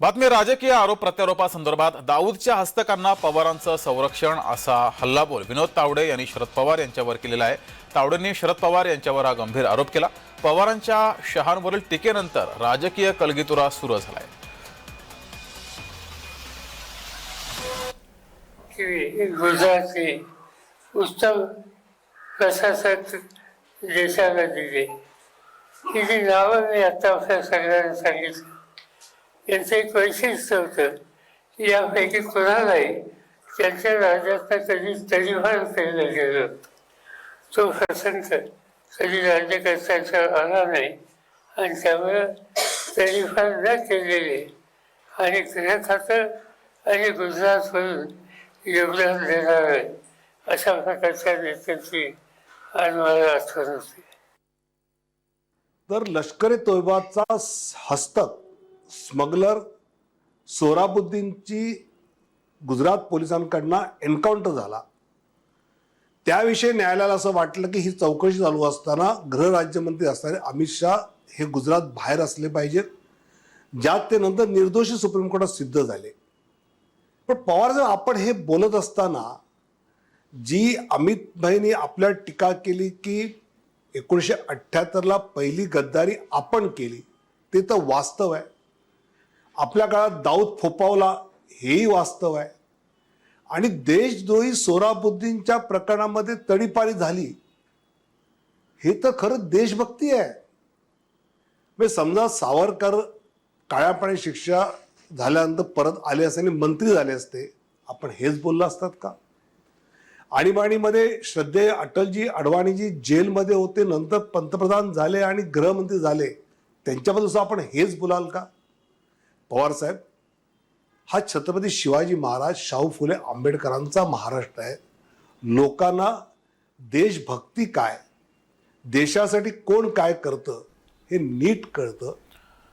बातमी राजकीय आरोप प्रत्यारोपासंदर्भात दाऊदच्या हस्तकांना पवारांचं संरक्षण असा हल्लाबोल. विनोद तावडे यांनी शरद पवार यांच्यावर केलेला आहे. तावडेंनी शरद पवार यांच्यावर हा गंभीर आरोप केला. पवारांच्या शहांवरील टीकेनंतर राजकीय कलगीतुरा सुरू झालाय. की गुजरातचे प्रशासक देशाला दिले? ही जी नावं मी आता आपल्या सगळ्यांना सांगितलं. यांचं एक वैशिष्ट्य होतं की यापैकी कोणालाही त्यांच्या राज्यातनं कधी तरीफान केलं गेलं. तो प्रसंग कधी राज्यकर्त्याचा आला नाही आणि त्यामुळं तरीफान न केलेले आणि गृह खातं आणि गुजरातमधून योगदान देणार अशा प्रकारच्या नेत्यांची आज मला आठवण होती. तर लष्कर तोयबाचा हस्तक स्मगलर सोराबुद्दीनची गुजरात पोलिसांकडनं एन्काउंटर झाला. त्याविषयी न्यायालयाला असं वाटलं की ही चौकशी चालू असताना गृहराज्यमंत्री असणारे अमित शाह हे गुजरात बाहेर असले पाहिजेत ज्यात ते नंतर निर्दोषी सुप्रीम कोर्टात सिद्ध झाले. पण पवार जर आपण हे बोलत असताना जी अमित भाईनी आपल्या टीका केली की एकोणीसशे अठ्ठ्याहत्तरला पहिली गद्दारी आपण केली ते तर वास्तव आहे. आपल्या काळात दाऊद फोपावला हेही वास्तव आहे. आणि देशद्रोही सोराबुद्दीनच्या प्रकरणामध्ये तडीपारी झाली. हे तर खरं देशभक्ती आहे. म्हणजे समजा सावरकर काळ्या पाणी शिक्षा झाल्यानंतर परत आले असते आणि मंत्री झाले असते. आपण हेच बोललो असतात का? आणीबाणीमध्ये श्रद्धेय अटलजी अडवाणीजी जेलमध्ये होते नंतर पंतप्रधान झाले आणि गृहमंत्री झाले. त्यांच्याबद्दल सुद्धा आपण हेच बोलाल का? पवार साहेब हा छत्रपती शिवाजी महाराज शाहू फुले आंबेडकरांचा महाराष्ट्र आहे. लोकांना देशभक्ती काय? देशासाठी कोण काय करतं हे नीट कळतं.